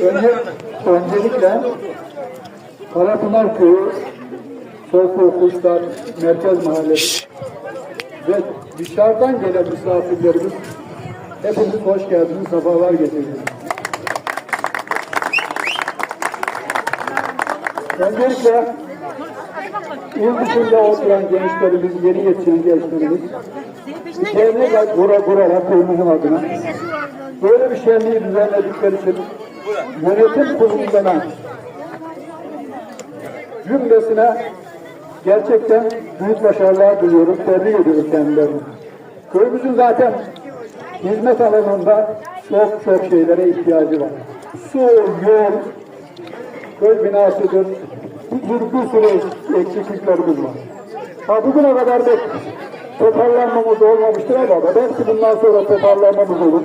Önce, öncelikle Karapınar Köyü Soğuk Kuşlar Merkez Mahallesi ve dışarıdan gelen misafirlerimiz hepiniz hoş geldiniz, sefalar getirdiniz. Öncelikle il dışında oturan gençlerimiz, yeni yetişen gençlerimiz şenliğe gura gura köyümüzün adına böyle bir şenliği düzenledikleri için yönetim kurulundan cümlesine gerçekten büyük başarılar diliyoruz, tebrik ediyoruz kendilerini. Köyümüzün zaten hizmet alanında çok çok şeylere ihtiyacı var. Su, yol, köy binasıdır, bir, bir sürü eksikliklerimiz var. Ha bugüne kadar da toparlanmamız olmamıştır ama belki bundan sonra toparlanmamız olur.